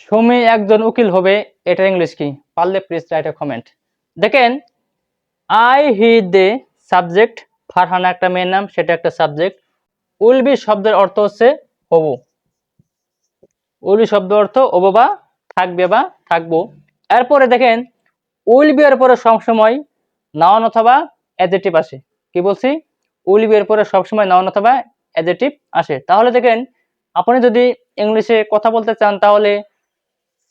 সুমি একজন উকিল হবে, এটা ইংলিশ কি? পারলে প্লিজ রাইট এ কমেন্ট দেখেন I he they subject Farhana একটা মেয়ের নাম, সেটা একটা সাবজেক্ট উলবি শব্দের অর্থ হচ্ছে হবু। উলবি শব্দ অর্থ হবু বা থাকবে বা থাকব। এরপরে দেখেন উইল এর পরে সবসময় নাউন অথবা অ্যাডজেটিভ আসে। কি বলছি? উইল এর পরে সবসময় নাউন অথবা অ্যাডজেটিভ আসে। তাহলে দেখেন, আপনি যদি ইংলিশে কথা বলতে চান, তাহলে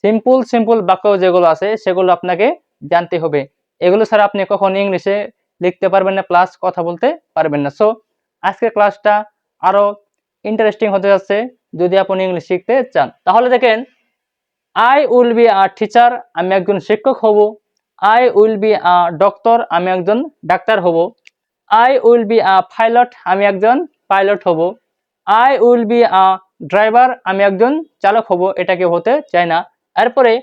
সিম্পল সিম্পল বাক্য যেগুলো আছে, সেগুলো আপনাকে জানতে হবে। এগুলো ছাড়া আপনি কখন ইংলিশে লিখতে পারবেন না প্লাস কথা বলতে পারবেন না। সো আজকের ক্লাসটা আরও ইন্টারেস্টিং হতে যাচ্ছে যদি আপনি ইংলিশ শিখতে চান। তাহলে দেখেন I will be a teacher আমি একজন শিক্ষক হব। I will be a doctor আমি একজন ডাক্তার হব। I will be a pilot আমি একজন পাইলট হব। I will be a driver আমি একজন চালক হব। এটাকে হতে চাই না। এরপরে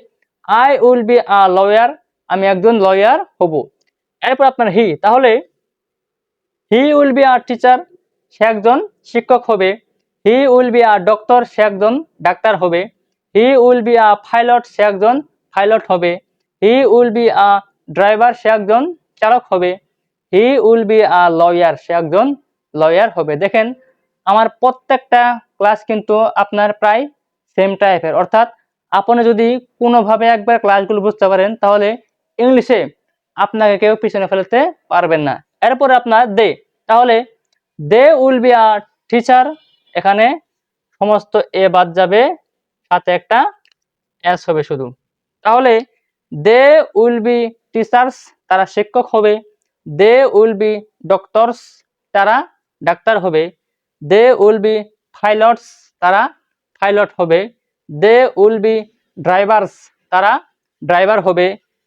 I will be a lawyer আমি একজন লয়ার হব। এরপর আপনার হি তাহলে he will be a teacher সে একজন শিক্ষক হবে। He will be a doctor সে একজন ডাক্তার হবে। He will be a pilot সে একজন পাইলট হবে। He will be a driver সে একজন চালক হবে। He will be a lawyer সে একজন লয়ার হবে। দেখেন, আমার প্রত্যেকটা ক্লাস কিন্তু আপনার প্রায় সেম টাইপের অর্থাৎ আপনি যদি কোনোভাবে একবার ক্লাসগুলো বুঝতে পারেন, তাহলে ইংলিশে আপনাকে কেউ পিছনে ফেলতে পারবেন না। এরপরে আপনার দে। তাহলে they will be a teacher. এখানে সমস্ত এ বাদ যাবে, সাথে একটা এস হবে শুধু। তাহলে দে উইল বি টিচার্স, তারা শিক্ষক হবে। দে উইল বি ডক্টরস, তারা ডাক্তার হবে। দে উইল বি পাইলটস, তারা পাইলট হবে। দে উইল বি ড্রাইভার্স তারা ড্রাইভার হবে।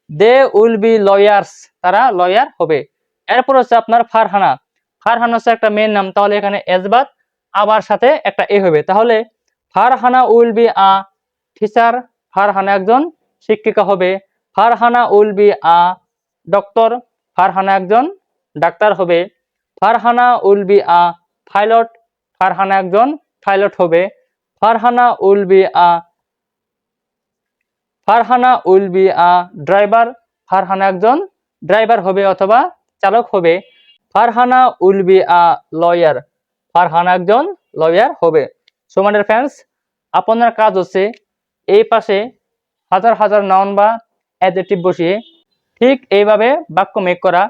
দে উইল বি লয়ার্স তারা লয়ার হবে। এরপর হচ্ছে আপনার ফারহানা। ফারহানা হচ্ছে একটা মেয়ের নাম। তাহলে এখানে এজবাত, আবার সাথে একটা এ হবে। তাহলে Farhana will be a teacher Farhana একজন শিক্ষিকা হবে। Farhana will be a doctor Farhana একজন ডাক্তার হবে। Farhana will be a pilot Farhana একজন পাইলট হবে। Farhana will be a, Farhana will be a driver, Farhana একজন ড্রাইভার হবে অথবা চালক হবে। Farhana will be a lawyer, Farhana একজন লয়ার হবে। সো মাই ফ্রেন্ডস আপনার কাজ হচ্ছে এই পাশে হাজার হাজার নাউন বা অ্যাডজেক্টিভ বসিয়ে ঠিক এইভাবে বাক্য মেক করা।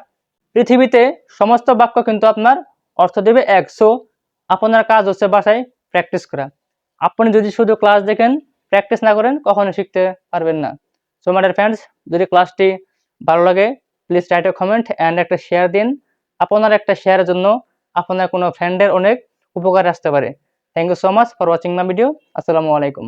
পৃথিবীতে সমস্ত বাক্য কিন্তু আপনার অর্থ দেবে এক। সো আপনার কাজ হচ্ছে বাসায় প্র্যাকটিস করা। আপনি যদি শুধু ক্লাস দেখেন প্র্যাকটিস না করেন, কখনো শিখতে পারবেন না। সো মাই ফ্রেন্ডস যদি ক্লাসটি ভালো লাগে please write a comment and একটা শেয়ার দিন। আপনার একটা শেয়ারের জন্য আপনার কোনো ফ্রেন্ডের অনেক উপকার আসতে পারে। Thank you so much for watching my video আসসালামু আলাইকুম